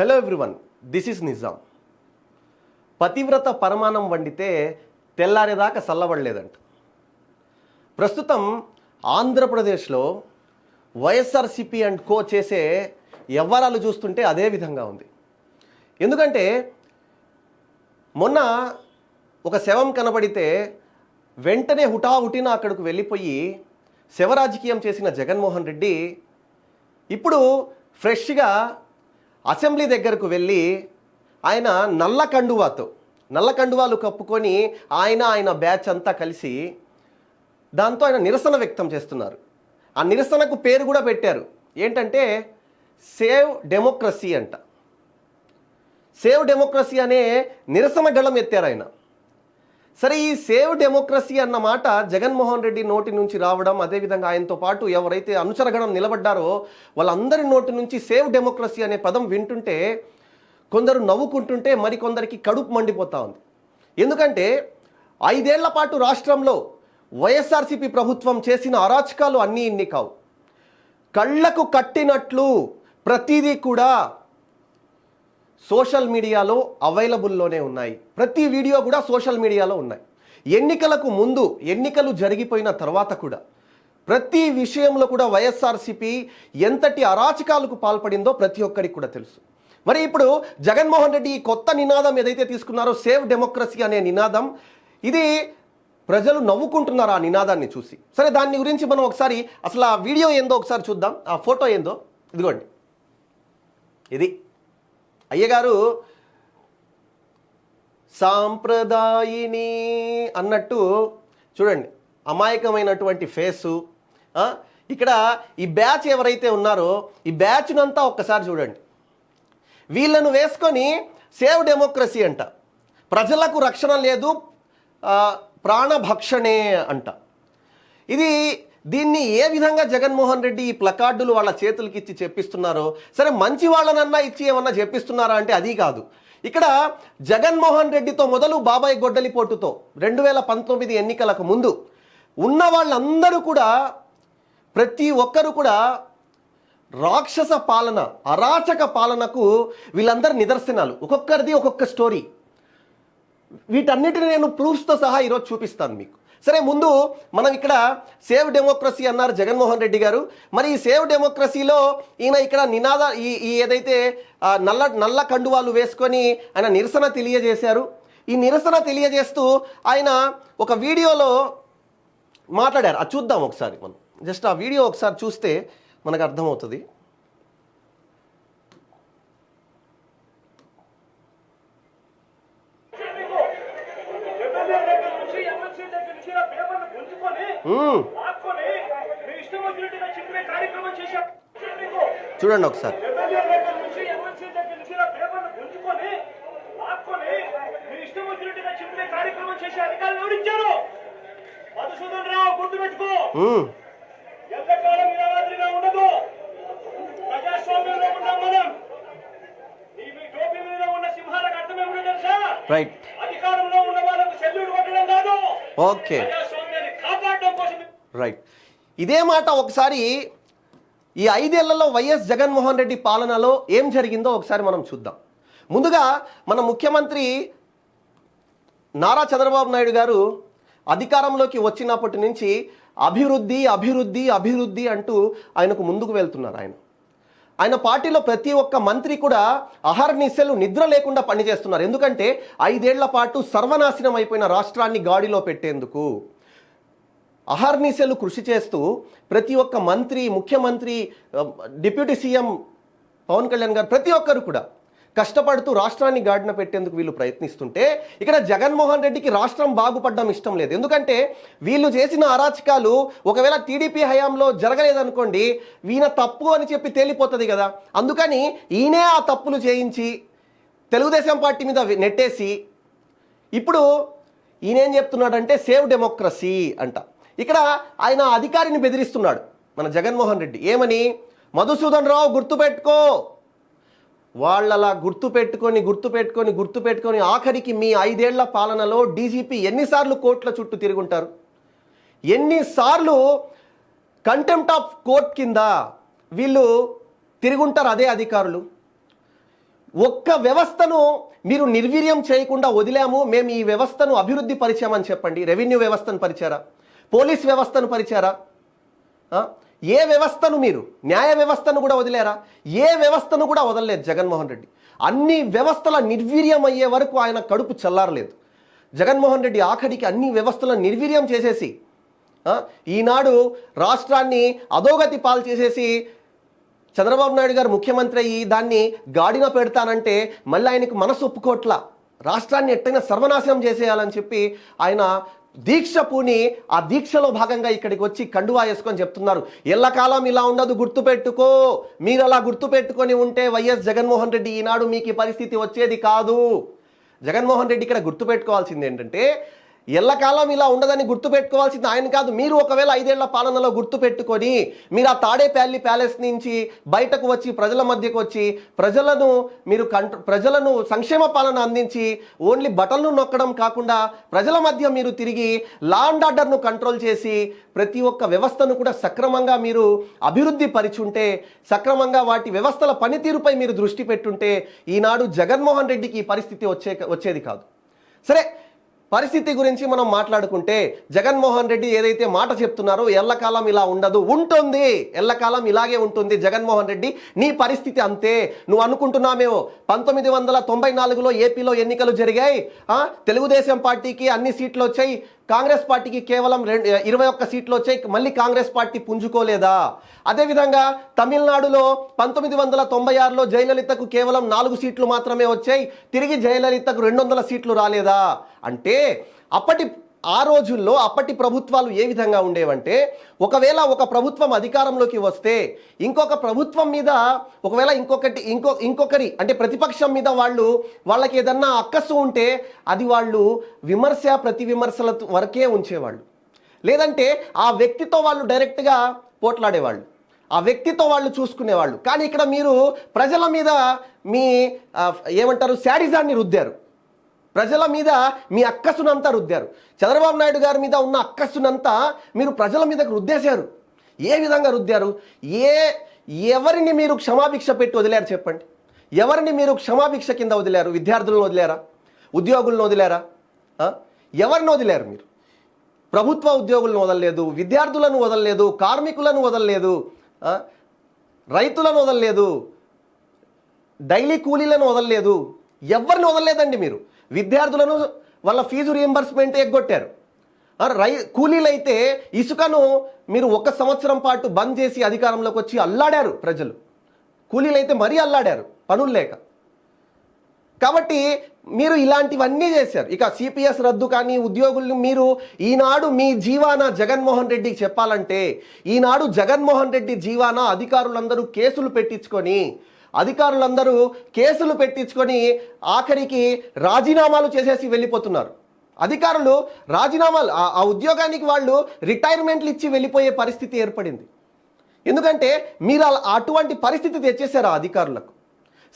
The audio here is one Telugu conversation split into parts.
Hello everyone this is Nizam పతివ్రత పరమాణం వండితే తెల్లారేదాకా చల్లబడలేదంట ప్రస్తుతం ఆంధ్రప్రదేశ్లో వైఎస్ఆర్సిపి అండ్ కో చేసే వ్యవహారాలు చూస్తుంటే అదే విధంగా ఉంది. ఎందుకంటే మొన్న ఒక శవం కనబడితే వెంటనే హుటాహుటిన అక్కడికి వెళ్ళిపోయి శవరాజకీయం చేసిన జగన్మోహన్ రెడ్డి ఇప్పుడు ఫ్రెష్గా అసెంబ్లీ దగ్గరకు వెళ్ళి ఆయన నల్ల కండువాతో నల్ల కండువాలు కప్పుకొని ఆయన ఆయన బ్యాచ్ అంతా కలిసి దాంతో ఆయన నిరసన వ్యక్తం చేస్తున్నారు. ఆ నిరసనకు పేరు కూడా పెట్టారు. ఏంటంటే సేవ్ డెమోక్రసీ అంట. సేవ్ డెమోక్రసీ అనే నిరసన గళం ఎత్తారు ఆయన. సరే ఈ సేవ్ డెమోక్రసీ అన్న మాట జగన్మోహన్ రెడ్డి నోటి నుంచి రావడం అదేవిధంగా ఆయనతో పాటు ఎవరైతే అనుచరగణం నిలబడ్డారో వాళ్ళందరి నోటి నుంచి సేవ్ డెమోక్రసీ అనే పదం వింటుంటే కొందరు నవ్వుకుంటుంటే మరికొందరికి కడుపు మండిపోతా ఉంది. ఎందుకంటే ఐదేళ్ళ పాటు రాష్ట్రంలో వైఎస్ఆర్సీపీ ప్రభుత్వం చేసిన అరాచకాలు అన్నీ ఇన్ని కావు. కళ్ళకు కట్టినట్లు ప్రతిదీ కూడా సోషల్ మీడియాలో అవైలబుల్లోనే ఉన్నాయి. ప్రతి వీడియో కూడా సోషల్ మీడియాలో ఉన్నాయి. ఎన్నికలకు ముందు ఎన్నికలు జరిగిపోయిన తర్వాత కూడా ప్రతి విషయంలో కూడా వైఎస్ఆర్సీపీ ఎంతటి అరాచకాలకు పాల్పడిందో ప్రతి ఒక్కరికి కూడా తెలుసు. మరి ఇప్పుడు జగన్మోహన్ రెడ్డి ఈ కొత్త నినాదం ఏదైతే తీసుకున్నారో సేవ్ డెమోక్రసీ అనే నినాదం ఇది ప్రజలు నవ్వుకుంటున్నారు ఆ నినాదాన్ని చూసి? సరే దాని గురించి మనం ఒకసారి అసలు ఆ వీడియో ఏందో ఒకసారి చూద్దాం. ఆ ఫోటో ఏందో? ఇదిగోండి. ఇది అయ్యగారు సాంప్రదాయిని అన్నట్టు చూడండి అమాయకమైనటువంటి ఫేసు ఇక్కడ ఈ బ్యాచ్ ఎవరైతే ఉన్నారో ఈ బ్యాచ్నంతా ఒక్కసారి చూడండి. వీళ్ళను వేసుకొని సేవ్ డెమోక్రసీ అంట. ప్రజలకు రక్షణ లేదు ప్రాణభక్షణే అంట. ఇది దీన్ని ఏ విధంగా జగన్మోహన్ రెడ్డి ఈ ప్లకార్డులు వాళ్ళ చేతులకి ఇచ్చి చెప్పిస్తున్నారో సరే మంచి వాళ్ళనన్నా ఇచ్చి ఏమన్నా చెప్పిస్తున్నారా అంటే అది కాదు. ఇక్కడ జగన్మోహన్ రెడ్డితో మొదలు బాబాయ్ గొడ్డలిపోటుతో రెండు వేల పంతొమ్మిది ఎన్నికలకు ముందు ఉన్న వాళ్ళందరూ కూడా ప్రతి ఒక్కరు కూడా రాక్షస పాలన అరాచక పాలనకు వీళ్ళందరి నిదర్శనాలు. ఒక్కొక్కరిది ఒక్కొక్క స్టోరీ. వీటన్నిటిని నేను ప్రూఫ్స్తో సహా ఈరోజు చూపిస్తాను మీకు. సరే ముందు మనం ఇక్కడ సేవ్ డెమోక్రసీ అన్నారు జగన్మోహన్ రెడ్డి గారు. మరి ఈ సేవ్ డెమోక్రసీలో ఈయన ఇక్కడ నినాద ఈ ఈ ఏదైతే నల్ల నల్ల కండువాలు వేసుకొని ఆయన నిరసన తెలియజేశారు. ఈ నిరసన తెలియజేస్తూ ఆయన ఒక వీడియోలో మాట్లాడారు. అది చూద్దాం ఒకసారి మనం. జస్ట్ ఆ వీడియో ఒకసారి చూస్తే మనకు అర్థమవుతుంది ఎమ్మెల్యే దగ్గర నుంచి ఎమ్మెల్సీ దగ్గర నుంచి ఆ పేపర్లు గుంజుకొని మ్మ్. లాక్కొని మీ ఇష్టం వచ్చినట్టుగా చెప్పే కార్యక్రమం చేశారు మీకు చూడండి ఒకసారి ఎమ్మెల్యే దగ్గర నుంచి ఎమ్మెల్సీ దగ్గర నుంచి ఆ పేపర్లు గుంజుకొని లాక్కొని మీ ఇష్టం వచ్చినట్టుగా చెప్పే కార్యక్రమం చేసే అధికారులు ఎవరిచ్చారు? మధుసూదన్ రావు గుర్తుపెట్టుకో. మ్మ్. ఎంతకాలం నిరాద్రిగా ఉండదు. ప్రజాస్వామ్యంలో ఉన్నాం మనం ఈ మీ టోపీ మీద ఉన్న సింహాలకు అర్థం ఏమిటో తెలుసా? రైట్. అధికారంలో ఉన్న వాళ్ళకు సెల్యూట్ కొట్టడం కాదు. ఓకే. రైట్ ఇదే మాట ఒకసారి ఈ ఐదేళ్ళలో వైఎస్ జగన్మోహన్ రెడ్డి పాలనలో ఏం జరిగిందో ఒకసారి మనం చూద్దాం. ముందుగా మన ముఖ్యమంత్రి నారా చంద్రబాబు నాయుడు గారు అధికారంలోకి వచ్చినప్పటి నుంచి అభివృద్ధి అభివృద్ధి అభివృద్ధి అంటూ ఆయనకు ముందుకు వెళ్తున్నారు ఆయన. ఆయన పార్టీలో ప్రతి ఒక్క మంత్రి కూడా అహర్నిశలు నిద్ర లేకుండా పనిచేస్తున్నారు. ఎందుకంటే ఐదేళ్ళ పాటు సర్వనాశనం అయిపోయిన రాష్ట్రాన్ని గాడిలో పెట్టేందుకు. అహర్నిశలు కృషి చేస్తూ ప్రతి ఒక్క మంత్రి ముఖ్యమంత్రి డిప్యూటీ సీఎం పవన్ కళ్యాణ్ గారు ప్రతి ఒక్కరు కూడా కష్టపడుతూ రాష్ట్రాన్ని గాడిన పెట్టేందుకు వీళ్ళు ప్రయత్నిస్తుంటే ఇక్కడ జగన్మోహన్ రెడ్డికి రాష్ట్రం బాగుపడడం ఇష్టం లేదు. ఎందుకంటే వీళ్ళు చేసిన అరాచకాలు ఒకవేళ టీడీపీ హయాంలో జరగలేదనుకోండి ఈయన తప్పు అని చెప్పి తేలిపోతుంది కదా. అందుకని ఈయనే ఆ తప్పులు చేయించి తెలుగుదేశం పార్టీ మీద నెట్టేసి ఇప్పుడు ఈయనేం చెప్తున్నాడంటే సేవ్ డెమోక్రసీ అంట. ఇక్కడ ఆయన అధికారిని బెదిరిస్తున్నాడు మన జగన్మోహన్ రెడ్డి. ఏమని? మధుసూదన్ రావు గుర్తుపెట్టుకో. వాళ్ళలా గుర్తు పెట్టుకొని గుర్తు పెట్టుకొని గుర్తు పెట్టుకొని ఆఖరికి మీ ఐదేళ్ళ పాలనలో డీజీపీ ఎన్నిసార్లు కోర్టుల చుట్టూ తిరుగుంటారు? ఎన్నిసార్లు కంటెంప్ట్ ఆఫ్ కోర్ట్ కింద వీళ్ళు తిరుగుంటారు అదే అధికారులు? ఒక్క వ్యవస్థను మీరు నిర్వీర్యం చేయకుండా వదిలాము మేము ఈ వ్యవస్థను అభివృద్ధి పరిచామని చెప్పండి. రెవెన్యూ వ్యవస్థను పరిచారా? పోలీస్ వ్యవస్థను పరిచారా? ఏ వ్యవస్థను మీరు? న్యాయ వ్యవస్థను కూడా వదిలేరా? ఏ వ్యవస్థను కూడా వదలలేదు జగన్మోహన్ రెడ్డి. అన్ని వ్యవస్థల నిర్వీర్యం అయ్యే వరకు ఆయన కడుపు చల్లారలేదు. జగన్మోహన్ రెడ్డి ఆఖరికి అన్ని వ్యవస్థలను నిర్వీర్యం చేసేసి ఈనాడు రాష్ట్రాన్ని అధోగతి పాలు చేసేసి చంద్రబాబు నాయుడు గారు ముఖ్యమంత్రి అయ్యి దాన్ని గాడిన పెడతానంటే మళ్ళీ ఆయనకు మనసు ఒప్పుకోట్ల? రాష్ట్రాన్ని ఎట్టైనా సర్వనాశనం చేసేయాలని చెప్పి ఆయన దీక్ష పూని ఆ దీక్షలో భాగంగా ఇక్కడికి వచ్చి కండువా వేసుకొని చెప్తున్నారు. ఎల్లకాలం ఇలా ఉండదు గుర్తుపెట్టుకో. మీరు అలా గుర్తుపెట్టుకొని ఉంటే వైఎస్ జగన్మోహన్ రెడ్డి ఈనాడు మీకు ఈ పరిస్థితి వచ్చేది కాదు. జగన్మోహన్ రెడ్డి ఇక్కడ గుర్తుపెట్టుకోవాల్సింది ఏంటంటే ఎల్లకాలం ఇలా ఉండదని గుర్తుపెట్టుకోవాల్సింది ఆయన కాదు. మీరు ఒకవేళ ఐదేళ్ళ పాలనలో గుర్తుపెట్టుకొని మీరు ఆ తాడేపల్లి ప్యాలెస్ నుంచి బయటకు వచ్చి ప్రజల మధ్యకు వచ్చి ప్రజలను మీరు కంట్రో ప్రజలను సంక్షేమ పాలన అందించి ఓన్లీ బటన్లు నొక్కడం కాకుండా ప్రజల మధ్య మీరు తిరిగి లా అండ్ ఆర్డర్ను కంట్రోల్ చేసి ప్రతి ఒక్క వ్యవస్థను కూడా సక్రమంగా మీరు అభివృద్ధి పరిచుంటే సక్రమంగా వాటి వ్యవస్థల పనితీరుపై మీరు దృష్టి పెట్టుంటే ఈనాడు జగన్మోహన్ రెడ్డికి ఈ పరిస్థితి వచ్చే వచ్చేది కాదు. సరే పరిస్థితి గురించి మనం మాట్లాడుకుంటే జగన్మోహన్ రెడ్డి ఏదైతే మాట చెప్తున్నారో ఎల్లకాలం ఇలా ఉండదు. ఉంటుంది. ఎల్లకాలం ఇలాగే ఉంటుంది జగన్మోహన్ రెడ్డి. నీ పరిస్థితి అంతే. నువ్వు అనుకుంటున్నామేమో పంతొమ్మిది వందల తొంభై నాలుగులో ఏపీలో ఎన్నికలు జరిగాయి. తెలుగుదేశం పార్టీకి అన్ని సీట్లు వచ్చాయి. కాంగ్రెస్ పార్టీకి కేవలం రెండు ఇరవై ఒక్క సీట్లు వచ్చాయి మళ్ళీ కాంగ్రెస్ పార్టీ పుంజుకోలేదా? అదేవిధంగా తమిళనాడులో పంతొమ్మిది వందల తొంభై ఆరులో జయలలితకు కేవలం నాలుగు సీట్లు మాత్రమే వచ్చాయి తిరిగి జయలలితకు రెండు వందల సీట్లు రాలేదా? అంటే అప్పటి ఆ రోజుల్లో అప్పటి ప్రభుత్వాలు ఏ విధంగా ఉండేవంటే ఒకవేళ ఒక ప్రభుత్వం అధికారంలోకి వస్తే ఇంకొక ప్రభుత్వం మీద ఒకవేళ ఇంకొకటి ఇంకో ఇంకొకరి అంటే ప్రతిపక్షం మీద వాళ్ళు వాళ్ళకి ఏదన్నా అక్కసు ఉంటే అది వాళ్ళు విమర్శ ప్రతి విమర్శల వరకే ఉంచేవాళ్ళు. లేదంటే ఆ వ్యక్తితో వాళ్ళు డైరెక్ట్గా పోట్లాడేవాళ్ళు. ఆ వ్యక్తితో వాళ్ళు చూసుకునేవాళ్ళు. కానీ ఇక్కడ మీరు ప్రజల మీద మీ ఏమంటారు శాడిజాన్ని రుద్దారు. ప్రజల మీద మీ అక్కసునంతా రుద్దారు. చంద్రబాబు నాయుడు గారి మీద ఉన్న అక్కసునంతా మీరు ప్రజల మీదకు రుద్దేశారు. ఏ విధంగా రుద్దారు? ఏ ఎవరిని మీరు క్షమాభిక్ష పెట్టి వదిలేరు చెప్పండి? ఎవరిని మీరు క్షమాభిక్ష కింద వదిలేరు? విద్యార్థులను వదిలేరా? ఉద్యోగులను వదిలేరా? ఎవరిని వదిలేరు మీరు? ప్రభుత్వ ఉద్యోగులను వదలలేదు విద్యార్థులను వదలలేదు కార్మికులను వదలలేదు రైతులను వదలలేదు డైలీ కూలీలను వదలలేదు. ఎవరిని వదలలేదండి మీరు? విద్యార్థులను వాళ్ళ ఫీజు రియంబర్స్మెంట్ ఎగ్గొట్టారు రై కూలీలైతే ఇసుకను మీరు ఒక సంవత్సరం పాటు బంద్ చేసి అధికారంలోకి వచ్చి అల్లాడారు ప్రజలు. కూలీలైతే మరీ అల్లాడారు పనులు లేక. కాబట్టి మీరు ఇలాంటివన్నీ చేశారు. ఇక సిపిఎస్ రద్దు కానీ ఉద్యోగులు మీరు ఈనాడు మీ జీవాన జగన్మోహన్ రెడ్డికి చెప్పాలంటే ఈనాడు జగన్మోహన్ రెడ్డి జీవాన అధికారులందరూ కేసులు పెట్టించుకొని అధికారులందరూ కేసులు పెట్టించుకొని ఆఖరికి రాజీనామాలు చేసేసి వెళ్ళిపోతున్నారు. అధికారులు రాజీనామాలు ఆ- ఉద్యోగానికి వాళ్ళు రిటైర్మెంట్లు ఇచ్చి వెళ్ళిపోయే పరిస్థితి ఏర్పడింది. ఎందుకంటే మీరు అలా అటువంటి పరిస్థితి తెచ్చేశారు ఆ అధికారులకు.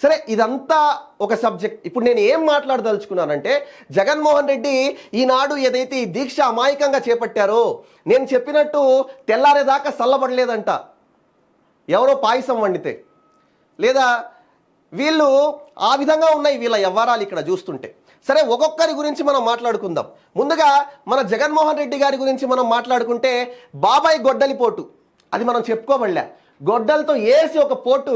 సరే ఇదంతా ఒక సబ్జెక్ట్. ఇప్పుడు నేను ఏం మాట్లాడదలుచుకున్నానంటే జగన్మోహన్ రెడ్డి ఈనాడు ఏదైతే ఈ దీక్ష అమాయకంగా చేపట్టారో నేను చెప్పినట్టు తెల్లారేదాకా చల్లబడలేదంట ఎవరో పాయసం వండితే. లేదా వీళ్ళు ఆ విధంగా ఉన్నాయి వీళ్ళ వ్యవహారాలు ఇక్కడ చూస్తుంటే. సరే ఒక్కొక్కరి గురించి మనం మాట్లాడుకుందాం. ముందుగా మన జగన్మోహన్ రెడ్డి గారి గురించి మనం మాట్లాడుకుంటే బాబాయ్ గొడ్డలి పోటు. అది మనం చెప్పుకోబడలే. గొడ్డలతో వేసి ఒక పోటు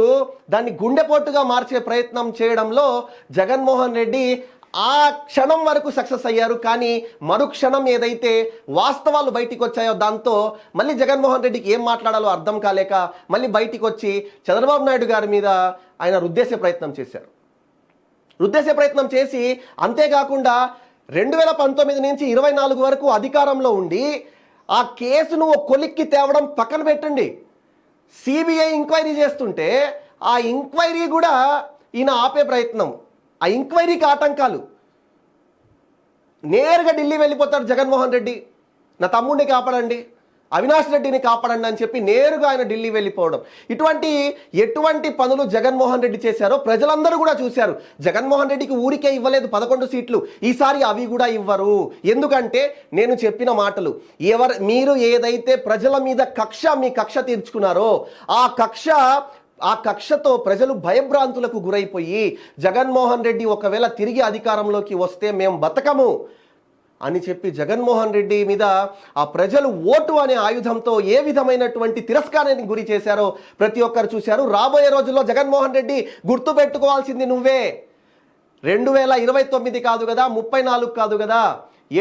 దాన్ని గుండెపోటుగా మార్చే ప్రయత్నం చేయడంలో జగన్మోహన్ రెడ్డి ఆ క్షణం వరకు సక్సెస్ అయ్యారు. కానీ మరుక్షణం ఏదైతే వాస్తవాలు బయటికి వచ్చాయో దాంతో మళ్ళీ జగన్మోహన్ రెడ్డికి ఏం మాట్లాడాలో అర్థం కాలేక మళ్ళీ బయటికి వచ్చి చంద్రబాబు నాయుడు గారి మీద ఆయన రుద్దేసే ప్రయత్నం చేశారు. రుద్దేసే ప్రయత్నం చేసి అంతేకాకుండా రెండు వేల పంతొమ్మిది నుంచి ఇరవై నాలుగు వరకు అధికారంలో ఉండి ఆ కేసును ఓ కొలిక్కి తేవడం పక్కన పెట్టండి. సిబిఐ ఎంక్వైరీ చేస్తుంటే ఆ ఎంక్వైరీ కూడా ఈయన ఆపే ప్రయత్నం. ఆ ఎంక్వైరీకి ఆటంకాలు. నేరుగా ఢిల్లీ వెళ్ళిపోతాడు జగన్మోహన్ రెడ్డి. నా తమ్ముడిని కాపాడండి అవినాష్ రెడ్డిని కాపాడండి అని చెప్పి నేరుగా ఆయన ఢిల్లీ వెళ్ళిపోవడం. ఇటువంటి ఎటువంటి పనులు జగన్మోహన్ రెడ్డి చేశారో ప్రజలందరూ కూడా చూశారు. జగన్మోహన్ రెడ్డికి ఊరికే ఇవ్వలేదు పదకొండు సీట్లు. ఈసారి అవి కూడా ఇవ్వరు. ఎందుకంటే నేను చెప్పిన మాటలు ఎవరు మీరు ఏదైతే ప్రజల మీద కక్ష మీ కక్ష తీర్చుకున్నారో ఆ కక్ష ఆ కక్షతో ప్రజలు భయభ్రాంతులకు గురైపోయి జగన్మోహన్ రెడ్డి ఒకవేళ తిరిగి అధికారంలోకి వస్తే మేము బతకము అని చెప్పి జగన్మోహన్ రెడ్డి మీద ఆ ప్రజలు ఓటు అనే ఆయుధంతో ఏ విధమైనటువంటి తిరస్కారానికి గురి చేశారో ప్రతి ఒక్కరు చూశారు. రాబోయే రోజుల్లో జగన్మోహన్ రెడ్డి గుర్తు పెట్టుకోవాల్సింది నువ్వే. రెండు వేల ఇరవై తొమ్మిది కాదు కదా ముప్పై నాలుగు కాదు కదా.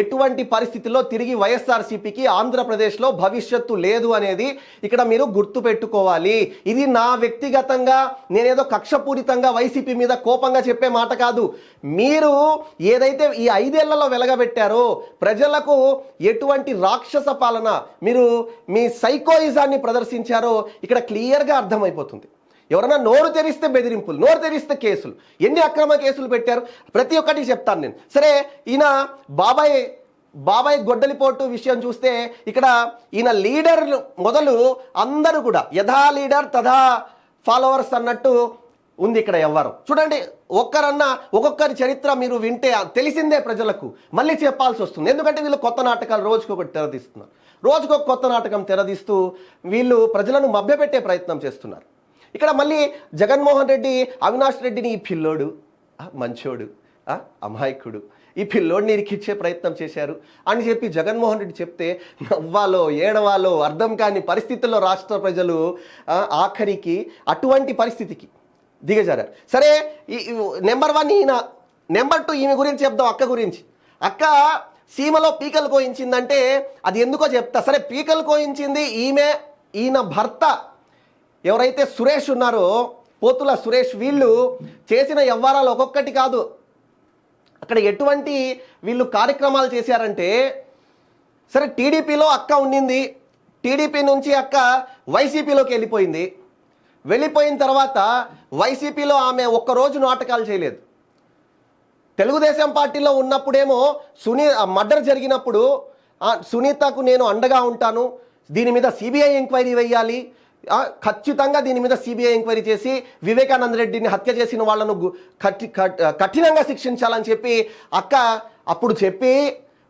ఎటువంటి పరిస్థితుల్లో తిరిగి వైఎస్ఆర్సీపీకి ఆంధ్రప్రదేశ్లో భవిష్యత్తు లేదు అనేది ఇక్కడ మీరు గుర్తు పెట్టుకోవాలి ఇది నా వ్యక్తిగతంగా నేనేదో కక్షపూరితంగా వైసీపీ మీద కోపంగా చెప్పే మాట కాదు. మీరు ఏదైతే ఈ ఐదేళ్ళలో వెలగబెట్టారో ప్రజలకు ఎటువంటి రాక్షస పాలన మీరు మీ సైకోయిజాన్ని ప్రదర్శించారో ఇక్కడ క్లియర్గా అర్థమైపోతుంది. ఎవరైనా నోరు తెరిస్తే బెదిరింపులు నోరు తెరిస్తే కేసులు. ఎన్ని అక్రమ కేసులు పెట్టారు? ప్రతి ఒక్కటి చెప్తాను నేను. సరే ఈయన బాబాయ్ బాబాయ్ గొడ్డలిపోటు విషయం చూస్తే ఇక్కడ ఈయన లీడర్ మొదలు అందరూ కూడా యథా లీడర్ తథా ఫాలోవర్స్ అన్నట్టు ఉంది ఇక్కడ ఎవ్వరు. చూడండి ఒక్కరన్నా ఒక్కొక్కరి చరిత్ర మీరు వింటే తెలిసిందే ప్రజలకు. మళ్ళీ చెప్పాల్సి వస్తుంది. ఎందుకంటే వీళ్ళు కొత్త నాటకాలు రోజుకొకటి తెరదీస్తున్నారు. రోజుకొక కొత్త నాటకం తెరదీస్తూ వీళ్ళు ప్రజలను మభ్యపెట్టే ప్రయత్నం చేస్తున్నారు. ఇక్కడ మళ్ళీ జగన్మోహన్ రెడ్డి అవినాష్ రెడ్డిని ఈ పిల్లోడు మంచోడు అమాయకుడు ఈ పిల్లోడిని ఇరికిచ్చే ప్రయత్నం చేశారు. అని చెప్పి జగన్మోహన్ రెడ్డి చెప్తే నవ్వాలో ఏడవాలో అర్థం కాని పరిస్థితుల్లో రాష్ట్ర ప్రజలు ఆఖరికి అటువంటి పరిస్థితికి దిగజారారు. సరే ఈ నెంబర్ వన్ ఈయన నెంబర్ టూ ఈమె గురించి చెప్దాం అక్క గురించి. అక్క సీమలో పీకలు కోయించిందంటే అది ఎందుకో చెప్తా. సరే పీకలు కోయించింది ఈమె ఈయన భర్త ఎవరైతే సురేష్ ఉన్నారో పోతుల సురేష్ వీళ్ళు చేసిన వ్యవహారాలు ఒక్కొక్కటి కాదు. అక్కడ ఎటువంటి వీళ్ళు కార్యక్రమాలు చేశారంటే సరే టీడీపీలో అక్క ఉండింది. టీడీపీ నుంచి అక్క వైసీపీలోకి వెళ్ళిపోయింది. వెళ్ళిపోయిన తర్వాత వైసీపీలో ఆమె ఒక్కరోజు నాటకాలు చేయలేదు. తెలుగుదేశం పార్టీలో ఉన్నప్పుడేమో సునీ మర్డర్ జరిగినప్పుడు సునీతకు నేను అండగా ఉంటాను. దీని మీద సిబిఐ ఎంక్వైరీ వేయాలి. ఖచ్చితంగా దీని మీద సిబిఐ ఎంక్వైరీ చేసి వివేకానంద రెడ్డిని హత్య చేసిన వాళ్ళను కఠి కఠినంగా శిక్షించాలని చెప్పి అక్క అప్పుడు చెప్పి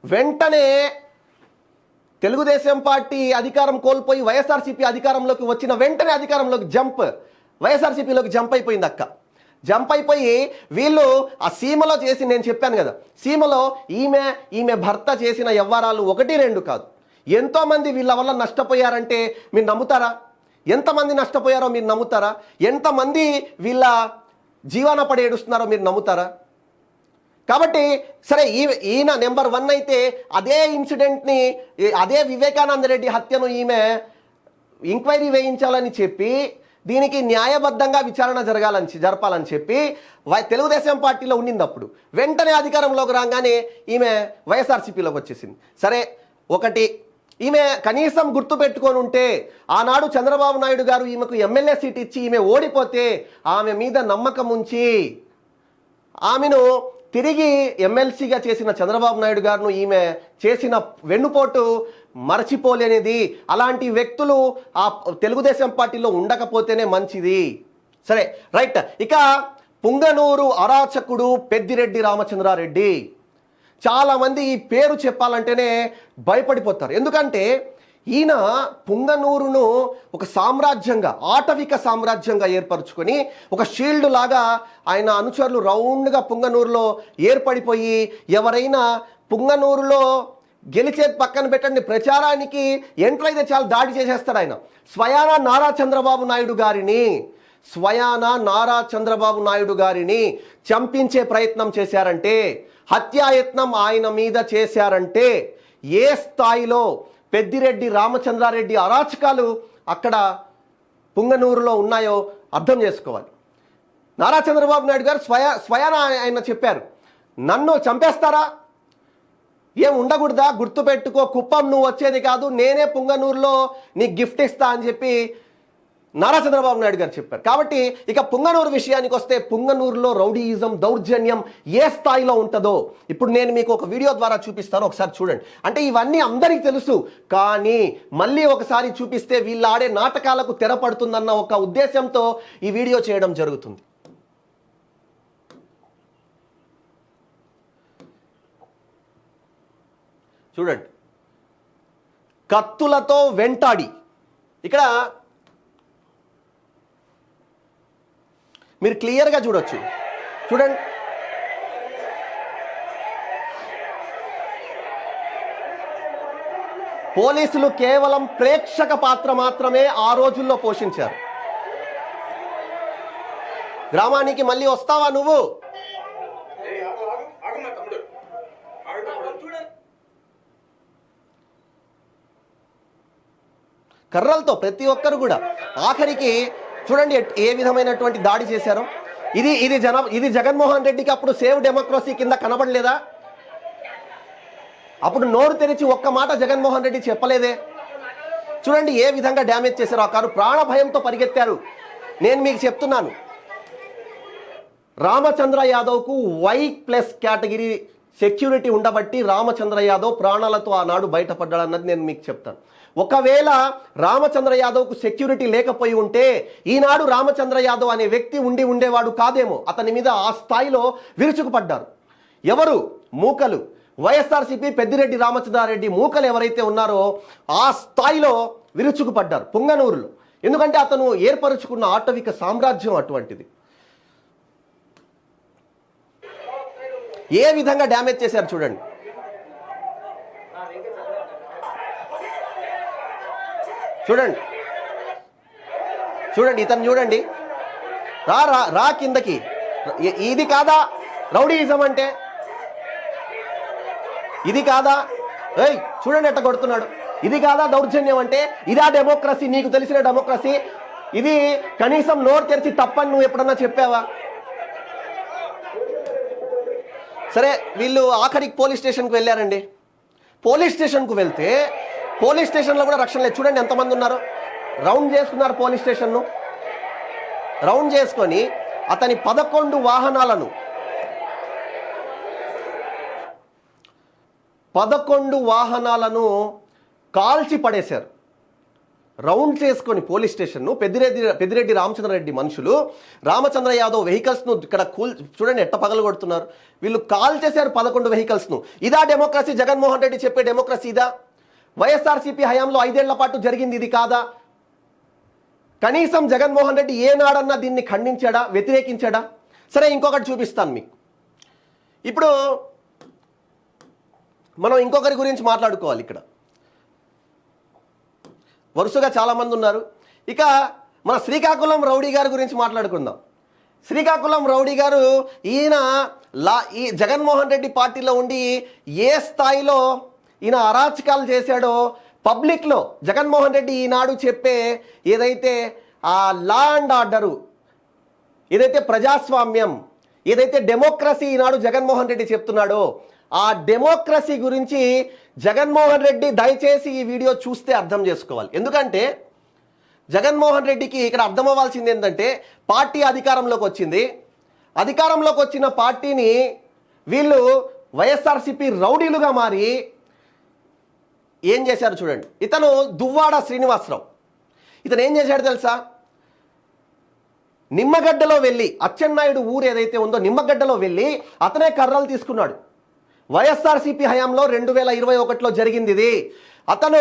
వెంటనే తెలుగుదేశం పార్టీ అధికారం కోల్పోయి వైఎస్ఆర్సీపీ అధికారంలోకి వచ్చిన వెంటనే అధికారంలోకి జంప్. వైఎస్ఆర్సీపీలోకి జంప్ అయిపోయింది అక్క. జంప్ అయిపోయి వీళ్ళు ఆ సీమలో చేసి నేను చెప్పాను కదా సీమలో ఈమె ఈమె భర్త చేసిన వ్యవహారాలు ఒకటి రెండు కాదు. ఎంతోమంది వీళ్ళ వల్ల నష్టపోయారంటే మీరు నమ్ముతారా? ఎంతమంది నష్టపోయారో మీరు నమ్ముతారా? ఎంతమంది వీళ్ళ జీవన పడి ఏడుస్తున్నారో మీరు నమ్ముతారా? కాబట్టి సరే ఈ ఈయన నెంబర్ వన్ అయితే అదే ఇన్సిడెంట్ని అదే వివేకానంద రెడ్డి హత్యను ఈమె ఎంక్వైరీ వేయించాలని చెప్పి దీనికి న్యాయబద్ధంగా విచారణ జరగాలని జరపాలని చెప్పి వై తెలుగుదేశం పార్టీలో ఉండింది అప్పుడు వెంటనే అధికారంలోకి రాగానే ఈమె వైఎస్ఆర్సీపీలోకి వచ్చేసింది. సరే ఒకటి ఈమె కనీసం గుర్తు పెట్టుకొని ఉంటే ఆనాడు చంద్రబాబు నాయుడు గారు ఈమెకు ఎమ్మెల్యే సీట్ ఇచ్చి ఈమె ఓడిపోతే ఆమె మీద నమ్మకం ఉంచి ఆమెను తిరిగి ఎమ్మెల్సీగా చేసిన చంద్రబాబు నాయుడు గారును ఈమె చేసిన వెన్నుపోటు మరచిపోలేనిది. అలాంటి వ్యక్తులు ఆ తెలుగుదేశం పార్టీలో ఉండకపోతేనే మంచిది. సరే రైట్. ఇక పుంగనూరు అరాచకుడు పెద్దిరెడ్డి రామచంద్రారెడ్డి. చాలామంది ఈ పేరు చెప్పాలంటేనే భయపడిపోతారు. ఎందుకంటే ఈయన పుంగనూరును ఒక సామ్రాజ్యంగా ఆటవిక సామ్రాజ్యంగా ఏర్పరచుకొని ఒక షీల్డ్ లాగా ఆయన అనుచరులు రౌండ్గా పుంగనూరులో ఏర్పడిపోయి ఎవరైనా పుంగనూరులో గెలిచేది పక్కన పెట్టండి ప్రచారానికి ఎంటర్ అయితే చాలా దాడి చేసేస్తాడు ఆయన. స్వయాన నారా చంద్రబాబు నాయుడు గారిని స్వయాన నారా చంద్రబాబు నాయుడు గారిని చంపించే ప్రయత్నం చేశారంటే హత్యాయత్నం ఆయన మీద చేశారంటే ఏ స్థాయిలో పెద్దిరెడ్డి రామచంద్రారెడ్డి అరాచకాలు అక్కడ పుంగనూరులో ఉన్నాయో అర్థం చేసుకోవాలి. నారా చంద్రబాబు నాయుడు గారు స్వయ స్వయాన ఆయన చెప్పారు నన్ను చంపేస్తారా? ఏం ఉండకూడదా? గుర్తుపెట్టుకో కుప్పం నువ్వు వచ్చేది కాదు నేనే పుంగనూరులో నీకు గిఫ్ట్ ఇస్తా అని చెప్పి నారా చంద్రబాబు నాయుడు గారు చెప్పారు. కాబట్టి ఇక పుంగనూరు విషయానికి వస్తే పుంగనూరులో రౌడీయిజం దౌర్జన్యం ఏ స్థాయిలో ఉంటుందో ఇప్పుడు నేను మీకు ఒక వీడియో ద్వారా చూపిస్తాను. ఒకసారి చూడండి. అంటే ఇవన్నీ అందరికీ తెలుసు. కానీ మళ్ళీ ఒకసారి చూపిస్తే వీళ్ళు ఆడే నాటకాలకు తెరపడుతుందన్న ఒక ఉద్దేశంతో ఈ వీడియో చేయడం జరుగుతుంది. చూడండి. కత్తులతో వెంటాడి. ఇక్కడ మీరు క్లియర్గా చూడొచ్చు. చూడండి. పోలీసులు కేవలం ప్రేక్షక పాత్ర మాత్రమే ఆ రోజుల్లో పోషించారు. గ్రామానికి మళ్ళీ వస్తావా నువ్వు? కర్రలతో ప్రతి ఒక్కరు కూడా ఆఖరికి చూడండి ఏ విధమైనటువంటి దాడి చేశారో. ఇది ఇది జన ఇది జగన్మోహన్ రెడ్డికి అప్పుడు సేవ్ డెమోక్రసీ కింద కనబడలేదా? అప్పుడు నోరు తెరిచి ఒక్క మాట జగన్మోహన్ రెడ్డి చెప్పలేదే. చూడండి ఏ విధంగా డ్యామేజ్ చేశారు. ఆ కారు ప్రాణ భయంతో పరిగెత్తారు. నేను మీకు చెప్తున్నాను. రామచంద్ర యాదవ్కు వై ప్లస్ కేటగిరీ సెక్యూరిటీ ఉండబట్టి రామచంద్ర యాదవ్ ప్రాణాలతో ఆనాడు బయటపడ్డాడు అన్నది నేను మీకు చెప్తాను. ఒకవేళ రామచంద్ర యాదవ్కు సెక్యూరిటీ లేకపోయి ఉంటే ఈనాడు రామచంద్ర యాదవ్ అనే వ్యక్తి ఉండి ఉండేవాడు కాదేమో. అతని మీద ఆ స్థాయిలో విరుచుకుపడ్డారు. ఎవరు? మూకలు. వైఎస్ఆర్సీపీ పెద్దిరెడ్డి రామచంద్రారెడ్డి మూకలు ఎవరైతే ఉన్నారో ఆ స్థాయిలో విరుచుకుపడ్డారు పుంగనూరులో. ఎందుకంటే అతను ఏర్పరుచుకున్న ఆటవిక సామ్రాజ్యం అటువంటిది. ఏ విధంగా డ్యామేజ్ చేశారు చూడండి. చూడండి. చూడండి ఇతను చూడండి. రా రా రా కిందకి. ఇది కాదా? రౌడీయిజం అంటే? ఇది కాదా? ఏయ్ చూడండి ఎట్ట కొడుతున్నాడు. ఇది కాదా దౌర్జన్యం అంటే? ఇదా డెమోక్రసీ నీకు తెలిసిన డెమోక్రసీ? ఇది కనీసం నోరు తెరిచి తప్పని నువ్వు ఎప్పుడన్నా చెప్పావా? సరే వీళ్ళు ఆఖరికి పోలీస్ స్టేషన్కి వెళ్ళారండి. పోలీస్ స్టేషన్కు వెళ్తే పోలీస్ స్టేషన్లో కూడా రక్షణ లేదు. చూడండి ఎంతమంది ఉన్నారు. రౌండ్ చేసుకున్నారు పోలీస్ స్టేషన్ను. రౌండ్ చేసుకొని అతని పదకొండు వాహనాలను పదకొండు వాహనాలను కాల్చి పడేశారు. రౌండ్ చేసుకొని పోలీస్ స్టేషన్ను పెద్దిరెడ్డి పెద్దిరెడ్డి రామచంద్రారెడ్డి మనుషులు రామచంద్ర యాదవ్ వెహికల్స్ను ఇక్కడ కూల్ చూడండి ఎట్ట పగలు కొడుతున్నారు. వీళ్ళు కాల్ చేశారు పదకొండు వెహికల్స్ను. ఇదా డెమోక్రసీ? జగన్మోహన్ రెడ్డి చెప్పే డెమోక్రసీ ఇదా? వైఎస్ఆర్సీపీ హయాంలో ఐదేళ్ళ పాటు జరిగింది ఇది కాదా? కనీసం జగన్మోహన్ రెడ్డి ఏనాడన్నా దీన్ని ఖండించాడా? వ్యతిరేకించాడా? సరే ఇంకొకటి చూపిస్తాను మీకు. ఇప్పుడు మనం ఇంకొకరి గురించి మాట్లాడుకోవాలి ఇక్కడ. వరుసగా చాలామంది ఉన్నారు. ఇక మన శ్రీకాకుళం రౌడీ గారి గురించి మాట్లాడుకుందాం. శ్రీకాకుళం రౌడీ గారు ఈయన లా ఈ జగన్మోహన్ రెడ్డి పార్టీలో ఉండి ఏ స్థాయిలో ఈయన అరాచకాలు చేశాడో పబ్లిక్లో జగన్మోహన్ రెడ్డి ఈనాడు చెప్పే ఏదైతే ఆ లా అండ్ ఆర్డరు ఏదైతే ప్రజాస్వామ్యం ఏదైతే డెమోక్రసీ ఈనాడు జగన్మోహన్ రెడ్డి చెప్తున్నాడో ఆ డెమోక్రసీ గురించి జగన్మోహన్ రెడ్డి దయచేసి ఈ వీడియో చూస్తే అర్థం చేసుకోవాలి. ఎందుకంటే జగన్మోహన్ రెడ్డికి ఇక్కడ అర్థం అవ్వాల్సింది ఏంటంటే పార్టీ అధికారంలోకి వచ్చింది. అధికారంలోకి వచ్చిన పార్టీని వీళ్ళు వైఎస్ఆర్సీపీ రౌడీలుగా మారి ఏం చేశారు చూడండి. ఇతను దువ్వాడ శ్రీనివాసరావు. ఇతను ఏం చేశాడు తెలుసా? నిమ్మగడ్డలో వెళ్ళి అచ్చెన్నాయుడు ఊరు ఏదైతే ఉందో నిమ్మగడ్డలో వెళ్ళి అతనే కర్రలు తీసుకున్నాడు. వైఎస్ఆర్సీపీ హయాంలో రెండు వేల ఇరవై ఒకటిలో జరిగింది ఇది. అతను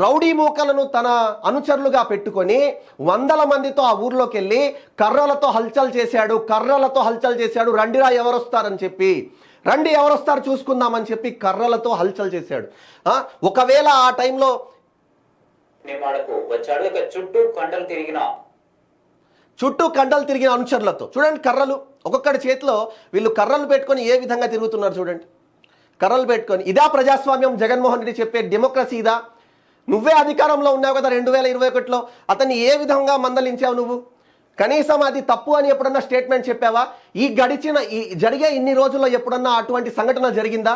రౌడీ మూకలను తన అనుచరులుగా పెట్టుకొని వందల మందితో ఆ ఊర్లోకి వెళ్ళి కర్రలతో హల్చల్ చేశాడు కర్రలతో హల్చల్ చేశాడు రండిరా ఎవరొస్తారని చెప్పి రండి ఎవరొస్తారు చూసుకుందామని చెప్పి కర్రలతో హల్చల్ చేశాడు. ఒకవేళ ఆ టైంలో వచ్చాడు. చుట్టూ కండలు తిరిగిన చుట్టూ కండలు తిరిగిన అనుచరులతో. చూడండి కర్రలు. ఒక్కొక్కడి చేతిలో వీళ్ళు కర్రలు పెట్టుకొని ఏ విధంగా తిరుగుతున్నారు చూడండి. కర్రలు పెట్టుకొని. ఇదా ప్రజాస్వామ్యం జగన్మోహన్ రెడ్డి చెప్పే డెమోక్రసీ ఇదా? నువ్వే అధికారంలో ఉన్నావు కదా రెండు వేల ఇరవై ఒకటిలో. అతన్ని ఏ విధంగా మందలించావు నువ్వు? కనీసం అది తప్పు అని ఎప్పుడన్నా స్టేట్మెంట్ చెప్పావా? ఈ గడిచిన ఈ జరిగే ఇన్ని రోజుల్లో ఎప్పుడన్నా అటువంటి సంఘటన జరిగిందా?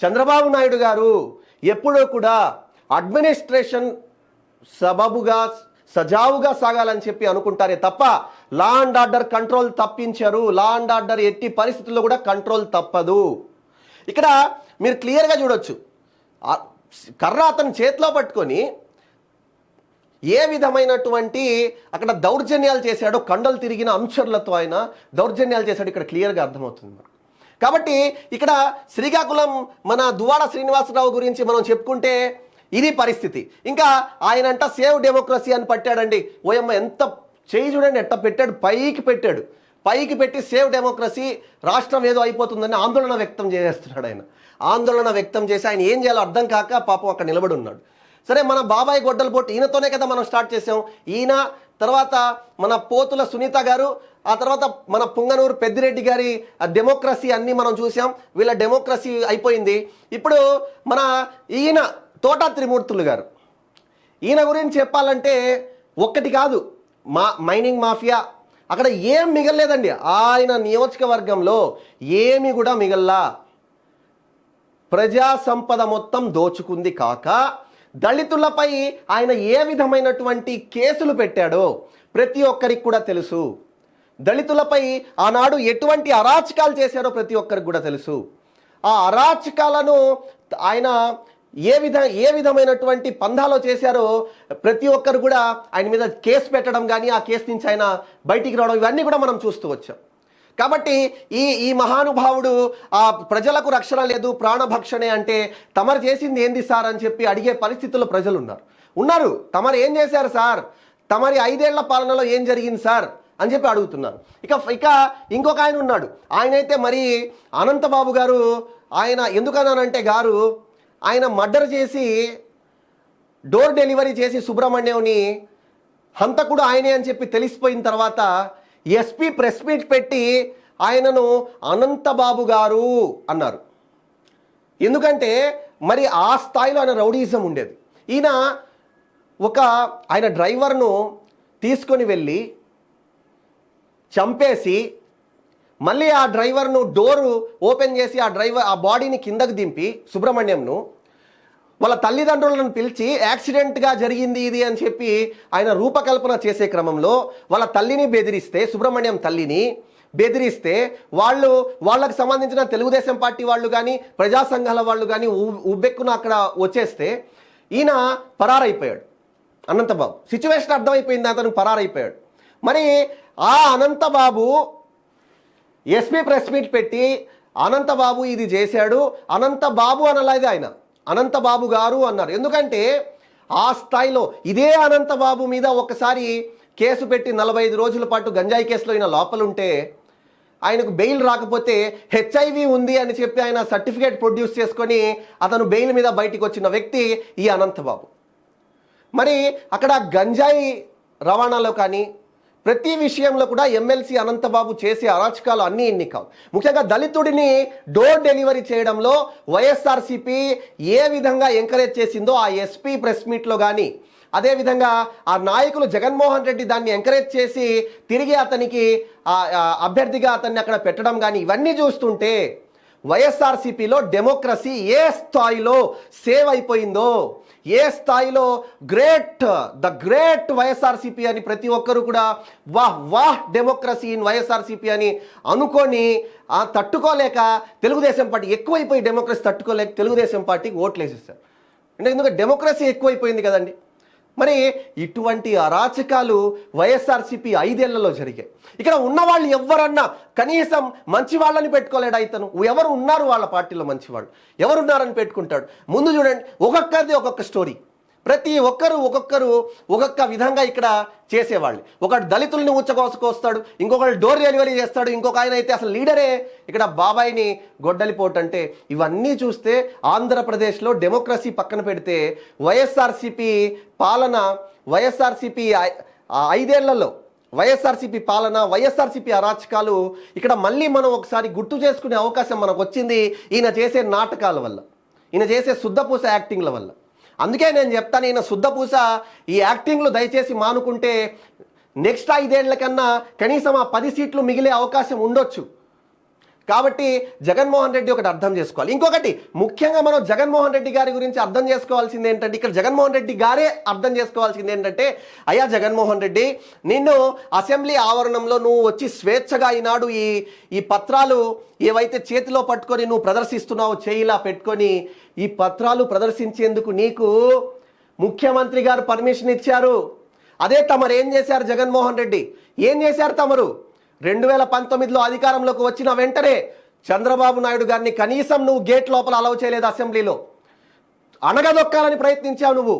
చంద్రబాబు నాయుడు గారు ఎప్పుడూ కూడా అడ్మినిస్ట్రేషన్ సబబుగా సజావుగా సాగాలని చెప్పి అనుకుంటారే తప్ప లా అండ్ ఆర్డర్ కంట్రోల్ తప్పించరు. లా అండ్ ఆర్డర్ ఎట్టి పరిస్థితుల్లో కూడా కంట్రోల్ తప్పదు. ఇక్కడ మీరు క్లియర్గా చూడొచ్చు. కర్ర అతని చేతిలో పట్టుకొని ఏ విధమైనటువంటి అక్కడ దౌర్జన్యాలు చేశాడో కండలు తిరిగిన అంశర్లతో ఆయన దౌర్జన్యాలు చేశాడు. ఇక్కడ క్లియర్గా అర్థమవుతుంది మనకు. కాబట్టి ఇక్కడ శ్రీకాకుళం మన దువాడ శ్రీనివాసరావు గురించి మనం చెప్పుకుంటే ఇది పరిస్థితి. ఇంకా ఆయనంట సేవ్ డెమోక్రసీ అని పట్టాడండి. ఓయమ్మ ఎంత చేయి చూడండి ఎట్ట పెట్టాడు? పైకి పెట్టాడు. పైకి పెట్టి సేవ్ డెమోక్రసీ రాష్ట్రం ఏదో అయిపోతుందని ఆందోళన వ్యక్తం చేస్తున్నాడు ఆయన. ఆందోళన వ్యక్తం చేసి ఆయన ఏం చేయాలో అర్థం కాక పాపం అక్కడ నిలబడి ఉన్నాడు. సరే మన బాబాయ్ గొడ్డల పోటీ ఈయనతోనే కదా మనం స్టార్ట్ చేసాం ఈయన తర్వాత మన పోతుల సునీత గారు ఆ తర్వాత మన పుంగనూరు పెద్దిరెడ్డి గారి ఆ డెమోక్రసీ అన్నీ మనం చూసాం వీళ్ళ డెమోక్రసీ అయిపోయింది. ఇప్పుడు మన ఈయన తోటా త్రిమూర్తులు గారు. ఈయన గురించి చెప్పాలంటే ఒక్కటి కాదు మా మైనింగ్ మాఫియా. అక్కడ ఏం మిగలలేదండి. ఆయన నియోజకవర్గంలో ఏమి కూడా మిగల్లా. ప్రజా సంపద మొత్తం దోచుకుంది కాక దళితులపై ఆయన ఏ విధమైనటువంటి కేసులు పెట్టాడో ప్రతి ఒక్కరికి కూడా తెలుసు. దళితులపై ఆనాడు ఎటువంటి అరాచకాలు చేశారో ప్రతి ఒక్కరికి కూడా తెలుసు. ఆ అరాచకాలను ఆయన ఏ విధ ఏ విధమైనటువంటి పంధాలో చేశారో ప్రతి ఒక్కరు కూడా ఆయన మీద కేసు పెట్టడం కానీ ఆ కేసు నుంచి ఆయన బయటికి రావడం ఇవన్నీ కూడా మనం చూస్తూ వచ్చాం. కాబట్టి ఈ ఈ మహానుభావుడు ఆ ప్రజలకు రక్షణ లేదు ప్రాణభక్షణే అంటే తమరు చేసింది ఏంది సార్ అని చెప్పి అడిగే పరిస్థితుల్లో ప్రజలు ఉన్నారు ఉన్నారు. తమరు ఏం చేశారు సార్? తమరి ఐదేళ్ళ పాలనలో ఏం జరిగింది సార్? అని చెప్పి అడుగుతున్నారు. ఇక ఇక ఇంకొక ఆయన ఉన్నాడు. ఆయనైతే మరి అనంతబాబు గారు ఆయన ఎందుకన్నానంటే గారు ఆయన మర్డర్ చేసి డోర్ డెలివరీ చేసి సుబ్రహ్మణ్యంని హంతకుడు ఆయనే అని చెప్పి తెలిసిపోయిన తర్వాత ఎస్పీ ప్రెస్ మీట్ పెట్టి ఆయనను అనంతబాబు గారు అన్నారు. ఎందుకంటే మరి ఆ స్థాయిలో ఆయన రౌడీజం ఉండేది. ఈయన ఒక ఆయన డ్రైవర్ను తీసుకొని వెళ్ళి చంపేసి మళ్ళీ ఆ డ్రైవర్ను డోరు ఓపెన్ చేసి ఆ డ్రైవర్ ఆ బాడీని కిందకు దింపి సుబ్రహ్మణ్యంను వాళ్ళ తల్లిదండ్రులను పిలిచి యాక్సిడెంట్గా జరిగింది ఇది అని చెప్పి ఆయన రూపకల్పన చేసే క్రమంలో వాళ్ళ తల్లిని బెదిరిస్తే సుబ్రహ్మణ్యం తల్లిని బెదిరిస్తే వాళ్ళు వాళ్ళకు సంబంధించిన తెలుగుదేశం పార్టీ వాళ్ళు కానీ ప్రజా సంఘాల వాళ్ళు కానీ ఉబ్బెక్కున అక్కడ వచ్చేస్తే ఈయన పరారైపోయాడు. అనంతబాబు. సిచ్యువేషన్ అర్థమైపోయింది అతను పరారైపోయాడు. మరి ఆ అనంతబాబు ఎస్పీ ప్రెస్ మీట్ పెట్టి అనంతబాబు ఇది చేశాడు అనంతబాబు అనలేదు ఆయన. అనంతబాబు గారు అన్నారు. ఎందుకంటే ఆ స్థాయిలో ఇదే అనంతబాబు మీద ఒకసారి కేసు పెట్టి నలభై ఐదు రోజుల పాటు గంజాయి కేసులో ఆయన లోపలుంటే ఆయనకు బెయిల్ రాకపోతే హెచ్ఐవి ఉంది అని చెప్పి ఆయన సర్టిఫికేట్ ప్రొడ్యూస్ చేసుకొని అతను బెయిల్ మీద బయటికి వచ్చిన వ్యక్తి ఈ అనంతబాబు. మరి అక్కడ గంజాయి రవాణాలో కానీ ప్రతి విషయంలో కూడా ఎమ్మెల్సీ అనంతబాబు చేసే అరాచకాలు అన్నీ ఎన్ని కావు. ముఖ్యంగా దళితుడిని డోర్ డెలివరీ చేయడంలో వైఎస్ఆర్సీపీ ఏ విధంగా ఎంకరేజ్ చేసిందో ఆ ఎస్పీ ప్రెస్ మీట్లో కానీ అదేవిధంగా ఆ నాయకులు జగన్మోహన్ రెడ్డి దాన్ని ఎంకరేజ్ చేసి తిరిగి అతనికి అభ్యర్థిగా అతన్ని అక్కడ పెట్టడం కానీ ఇవన్నీ చూస్తుంటే వైఎస్ఆర్సీపీలో డెమోక్రసీ ఏ స్థాయిలో సేవ్ అయిపోయిందో ఏ స్థాయిలో గ్రేట్ ద గ్రేట్ వైఎస్ఆర్సీపీ అని ప్రతి ఒక్కరు కూడా వాహ్ వాహ్ డెమోక్రసీ ఇన్ వైఎస్ఆర్సీపీ అని అనుకొని ఆ తట్టుకోలేక తెలుగుదేశం పార్టీ ఎక్కువైపోయి డెమోక్రసీ తట్టుకోలేక తెలుగుదేశం పార్టీకి ఓట్లు వేసేస్తారు అంటే ఎందుకంటే డెమోక్రసీ ఎక్కువైపోయింది కదండి. మరి ఇటువంటి అరాచకాలు వైఎస్ఆర్సీపీ ఐదేళ్ళలో జరిగాయి. ఇక్కడ ఉన్న వాళ్ళు ఎవరన్నా కనీసం మంచి వాళ్ళని పెట్టుకోలేడు ఇతను? ఎవరు ఉన్నారు వాళ్ళ పార్టీలో మంచి వాళ్ళు? ఎవరు ఉన్నారని పెట్టుకుంటాడు? ముందు చూడండి ఒక్కొక్కరిది ఒక్కొక్క స్టోరీ. ప్రతి ఒక్కరు ఒక్కొక్కరు ఒక్కొక్క విధంగా ఇక్కడ చేసేవాళ్ళు. ఒకడు దళితుల్ని ఉచ్చకోసుకొస్తాడు ఇంకొకడు డోర్ డెలివరీ చేస్తాడు ఇంకొక ఆయన అయితే అసలు లీడరే. ఇక్కడ బాబాయిని గొడ్డలిపోటంటే ఇవన్నీ చూస్తే ఆంధ్రప్రదేశ్లో డెమోక్రసీ పక్కన పెడితే వైఎస్ఆర్సిపి పాలన వైఎస్ఆర్సిపి ఐదేళ్ళలో వైఎస్ఆర్సీపీ పాలన వైఎస్ఆర్సీపీ అరాచకాలు ఇక్కడ మళ్ళీ మనం ఒకసారి గుర్తు చేసుకునే అవకాశం మనకు వచ్చింది ఈయన చేసే నాటకాల వల్ల. ఈయన చేసే శుద్ధపూస యాక్టింగ్ల వల్ల. అందుకే నేను చెప్తాను ఈయన శుద్ధపూస ఈ యాక్టింగ్లు దయచేసి మానుకుంటే నెక్స్ట్ ఐదేళ్ళ కన్నా కనీసం ఆ పది సీట్లు మిగిలే అవకాశం ఉండొచ్చు. కాబట్టి జగన్మోహన్ రెడ్డి ఒకటి అర్థం చేసుకోవాలి. ఇంకొకటి ముఖ్యంగా మనం జగన్మోహన్ రెడ్డి గారి గురించి అర్థం చేసుకోవాల్సింది ఏంటంటే ఇక్కడ జగన్మోహన్ రెడ్డి గారే అర్థం చేసుకోవాల్సింది ఏంటంటే అయ్యా జగన్మోహన్ రెడ్డి నిన్ను అసెంబ్లీ ఆవరణంలో నువ్వు వచ్చి స్వేచ్ఛగా ఈనాడు ఈ ఈ పత్రాలు ఏవైతే చేతిలో పట్టుకొని నువ్వు ప్రదర్శిస్తున్నావు చేయిలా పెట్టుకొని ఈ పత్రాలు ప్రదర్శించేందుకు నీకు ముఖ్యమంత్రి గారు పర్మిషన్ ఇచ్చారు. అదే తమరు ఏం చేశారు జగన్మోహన్ రెడ్డి? ఏం చేశారు తమరు? రెండు వేల పంతొమ్మిదిలో అధికారంలోకి వచ్చిన వెంటనే చంద్రబాబు నాయుడు గారిని కనీసం నువ్వు గేట్ లోపల అలవ చేయలేదు అసెంబ్లీలో. అనగదొక్కాలని ప్రయత్నించావు నువ్వు.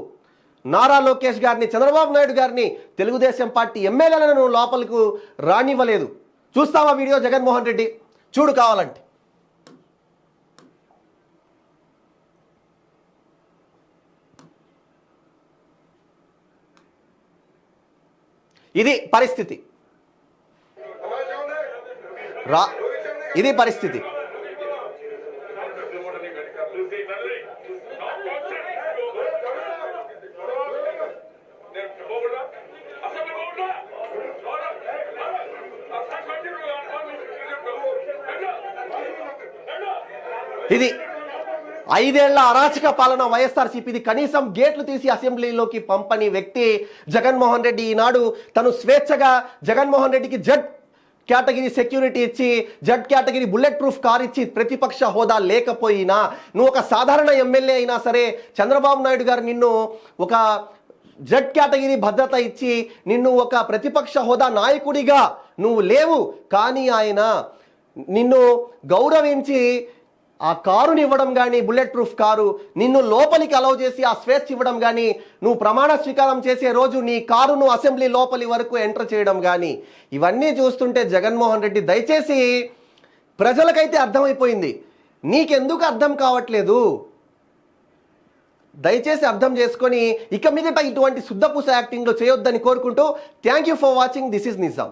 నారా లోకేష్ గారిని చంద్రబాబు నాయుడు గారిని తెలుగుదేశం పార్టీ ఎమ్మెల్యేలను నువ్వు లోపలకు రానివ్వలేదు. చూస్తావా వీడియో జగన్మోహన్ రెడ్డి? చూడు కావాలంటే. ఇది పరిస్థితి. రా. ఇది పరిస్థితి. ఇది ఐదేళ్ళ అరాచక పాలన వైఎస్ఆర్సీపీది కనీసం గేట్లు తీసి అసెంబ్లీలోకి పంపని వ్యక్తి జగన్మోహన్ రెడ్డి ఈనాడు తను స్వేచ్ఛగా జగన్మోహన్ రెడ్డికి జడ్ కేటగిరీ సెక్యూరిటీ ఇచ్చి Z category bullet proof car ఇచ్చి ప్రతిపక్ష హోదా లేకపోయినా నువ్వు ఒక సాధారణ ఎమ్మెల్యే అయినా సరే చంద్రబాబు నాయుడు గారు నిన్ను ఒక జడ్ కేటగిరీ భద్రత ఇచ్చి నిన్ను ఒక ప్రతిపక్ష హోదా నాయకుడిగా నువ్వు లేవు. కానీ ఆయన నిన్ను గౌరవించి ఆ కారుని ఇవ్వడం కానీ బుల్లెట్ ప్రూఫ్ కారు నిన్ను లోపలికి అలౌ చేసి ఆ స్వేచ్ఛ ఇవ్వడం కానీ నువ్వు ప్రమాణ స్వీకారం చేసే రోజు నీ కారును అసెంబ్లీ లోపలి వరకు ఎంటర్ చేయడం కానీ ఇవన్నీ చూస్తుంటే జగన్మోహన్ రెడ్డి దయచేసి ప్రజలకైతే అర్థమైపోయింది. నీకెందుకు అర్థం కావట్లేదు? దయచేసి అర్థం చేసుకొని ఇక మీదట ఇటువంటి శుద్ధపూస యాక్టింగ్లో చేయొద్దని కోరుకుంటూ thank you for watching this is Nizam